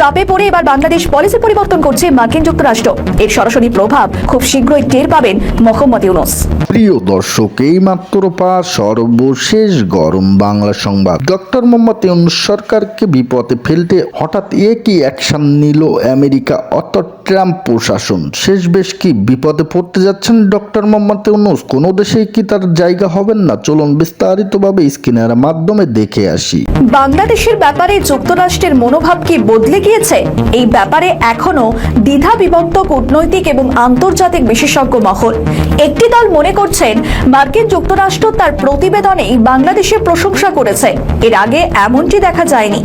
চাপে পড়ে এবার বাংলাদেশ পলিসি পরিবর্তন করছে মার্কিন যুক্তরাষ্ট্র। এর সরাসরি প্রভাব খুব শীঘ্রই টের পাবেন মোহাম্মদ ইউনুস। প্রিয় দর্শক এই মাত্র পা সর্বশেষ গরম বাংলা সংবাদ। ডক্টর মোহাম্মদ ইউনুস সরকারকে বিপদে ফেলতে হঠাৎ একই অ্যাকশন নিল আমেরিকা। অর্থাৎ ট্রাম্প প্রশাসন। শেষ বেশ কি বিপদে পড়তে যাচ্ছেন ডক্টর মোহাম্মদ ইউনুস? কোনো দেশেই কি তার জায়গা হবেন না? চলুন বিস্তারিতভাবে স্ক্রিনের মাধ্যমে দেখে আসি। বাংলাদেশের ব্যাপারে যুক্তরাষ্ট্রের মনোভাব কি বদলে গিয়েছে? এই ব্যাপারে এখনও দ্বিধা বিভক্ত কূটনৈতিক এবং আন্তর্জাতিক বিশেষজ্ঞ মহল। একটি দল মনে করছেন, মার্কিন যুক্তরাষ্ট্র তার প্রতিবেদনেই বাংলাদেশের প্রশংসা করেছে। এর আগে এমনটি দেখা যায়নি।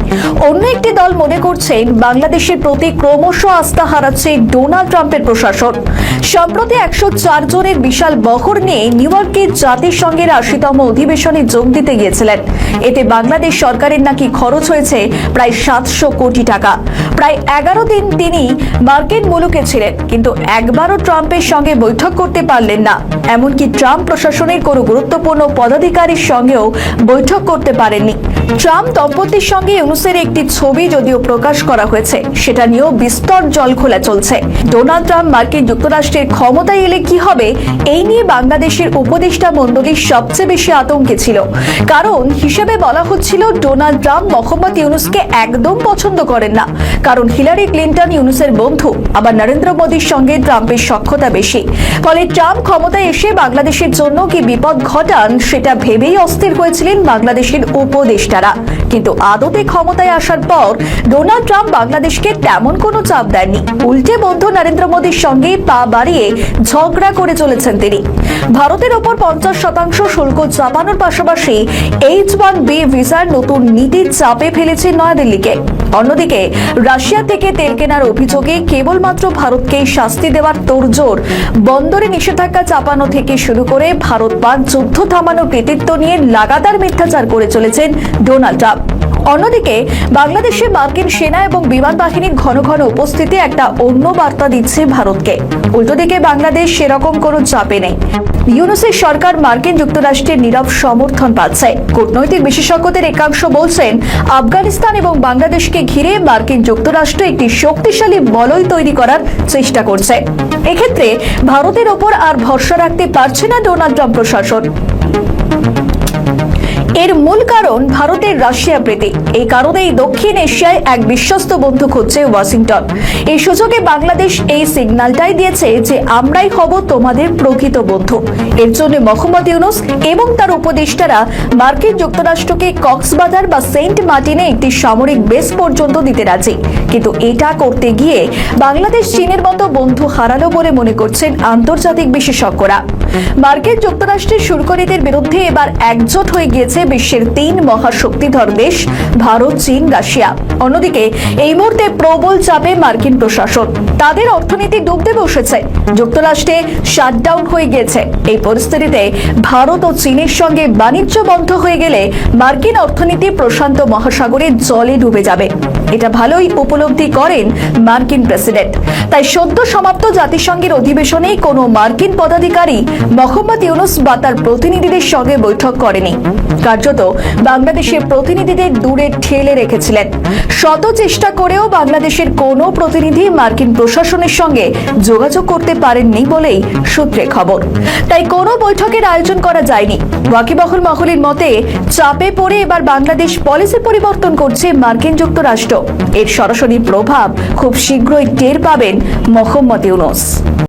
অন্য একটি দল মনে করছেন, বাংলাদেশের প্রতি ক্রমশ আস্থা হারাচ্ছে ডোনাল্ড ট্রাম্পের প্রশাসন। সম্প্রতি একশো চার জনের বিশাল বহর নিয়ে নিউ ইয়র্কে জাতিসংঘের আশিতম অধিবেশনে যোগ দিতে গিয়েছিলেন। এতে বাংলাদেশ সরকারের নাকি খরচ হয়েছে প্রায় সাতশো কোটি টাকা। প্রায় এগারো দিন তিনি মার্কিন মুলুকে ছিলেন, কিন্তু একবারও ট্রাম্পের সঙ্গে বৈঠক করতে পারলেন না। এমনকি ট্রাম্প প্রশাসনের কোনো গুরুত্বপূর্ণ পদাধিকারীর সঙ্গেও বৈঠক করতে পারেননি। ট্রাম্প দম্পতির সঙ্গে ইউনুসের একটি ছবি যদিও প্রকাশ করা হয়েছে, সেটা নিয়েও বিস্তর জল খোলা চলছে। ডোনাল্ড ট্রাম্প মার্কিন যুক্তরাষ্ট্রের ক্ষমতায় এলে কি হবে, এই নিয়ে বাংলাদেশের উপদেষ্টা মণ্ডলীর সবচেয়ে বেশি আতঙ্কে ছিল। কারণ হিসেবে বলা হচ্ছিল, ডোনাল্ড ট্রাম্প মোহাম্মদ ইউনুসকে একদম পছন্দ করেন না। কারণ হিলারি ক্লিন্টন ইউনুসের বন্ধু, আবার নরেন্দ্র মোদীর সঙ্গে ট্রাম্পের সখ্যতা বেশি। ফলে ট্রাম্প ক্ষমতায় এসে বাংলাদেশের জন্য কি বিপদ ঘটান, সেটা ভেবেই অস্থির হয়েছিলেন বাংলাদেশের উপদেষ্টারা। কিন্তু আদতে ক্ষমতায় আসার পর ডোনাল্ড ট্রাম্প বাংলাদেশকে তেমন কোনো চাপ দেননি। উল্টে বন্ধু নরেন্দ্র মোদীর সঙ্গে পা বাড়িয়ে ঝগড়া করে চলেছেন তিনি। ভারতের ওপর পঞ্চাশ শতাংশ শুল্ক চাপানোর পাশাপাশি এইচ ওয়ান বি ভিসার নতুন নীতি চাপে ফেলেছে নয়াদিল্লিকে। অন্যদিকে, রাশিয়া থেকে তেল কেনার অভিযোগে কেবলমাত্র ভারতকেই শাস্তি দেওয়ার তোড়জোড়, বন্দরে নিষেধাজ্ঞা চাপানো থেকে শুরু করে ভারত পাক যুদ্ধ থামানোর কৃতিত্ব নিয়ে লাগাতার মিথ্যাচার করে চলেছেন ডোনাল্ড ট্রাম্প। অন্যদিকে বাংলাদেশে মার্কিন সেনা এবং বিমান বাহিনীর ঘন ঘন উপস্থিতি একটা অন্য বার্তা দিচ্ছে ভারতকে। উল্টো দিকে বাংলাদেশ সেরকম কোনো চাপে নেই। ইউনুসের সরকার মার্কিন যুক্তরাষ্ট্রের নীরব সমর্থন পাচ্ছে। কূটনৈতিক বিশেষজ্ঞদের একাংশ বলছেন, আফগানিস্তান এবং বাংলাদেশকে ঘিরে মার্কিন যুক্তরাষ্ট্র একটি শক্তিশালী বলয় তৈরি করার চেষ্টা করছে। এক্ষেত্রে ভারতের ওপর আর ভরসা রাখতে পারছে না ডোনাল্ড ট্রাম্প প্রশাসন। এর মূল কারণ ভারতের রাশিয়া প্রীতি। এই কারণেই দক্ষিণ এশিয়ায় এক বিশ্বস্ত বন্ধু খুঁজছে ওয়াশিংটন। এই সুযোগে বাংলাদেশ এই সিগন্যালটাই দিয়েছে যে আমরাই হব তোমাদের প্রকৃত বন্ধু। এর জন্য মোহাম্মদ ইউনুস এবং তার উপদেষ্টারা মার্কিন যুক্তরাষ্ট্রকে কক্সবাজার বা সেন্ট মার্টিনে একটি সামরিক বেস পর্যন্ত দিতে রাজি। কিন্তু এটা করতে গিয়ে বাংলাদেশ চীনের মতো বন্ধু হারালো বলে মনে করছেন আন্তর্জাতিক বিশেষজ্ঞরা। মার্কিন যুক্তরাষ্ট্রের শুল্কনীতির বিরুদ্ধে এবার একজোট হয়ে গিয়েছে বিশ্বের তিন মহাশক্তিধর দেশ, ভারত, চীন, রাশিয়া। অন্যদিকে, এই মুহূর্তে প্রবল চাপে মার্কিন প্রশাসন। তাদের অর্থনীতি ডুবতে বসেছে। যুক্তরাষ্ট্রে শাটডাউন হয়ে গেছে। এই পরিস্থিতিতে ভারত ও চীনের সঙ্গে বাণিজ্য বন্ধ হয়ে গেলে মার্কিন অর্থনীতি প্রশান্ত মহাসাগরে জলে ডুবে যাবে। এটা ভালোই উপলব্ধি করেন মার্কিন প্রেসিডেন্ট। তাই সদ্য সমাপ্ত জাতিসংঘের অধিবেশনে কোনো মার্কিন পদাধিকারী মোহাম্মদ ইউনুস বা তার প্রতিনিধিদের সঙ্গে বৈঠক করেনি। কার্যত বাংলাদেশের প্রতিনিধিদের দূরে ঠেলে রেখেছিলেন। শত চেষ্টা করেও বাংলাদেশের কোনো প্রতিনিধি মার্কিন প্রশাসনের সঙ্গে যোগাযোগ করতে পারেননি বলেই সূত্রে খবর। তাই কোনো বৈঠকের আয়োজন করা যায়নি। ওয়াকিবহল মহলের মতে, চাপে পড়ে এবার বাংলাদেশ পলিসি পরিবর্তন করছে মার্কিন যুক্তরাষ্ট্র। এর সরাসরি প্রভাব খুব শীঘ্রই টের পাবেন মোহাম্মদ ইউনুস।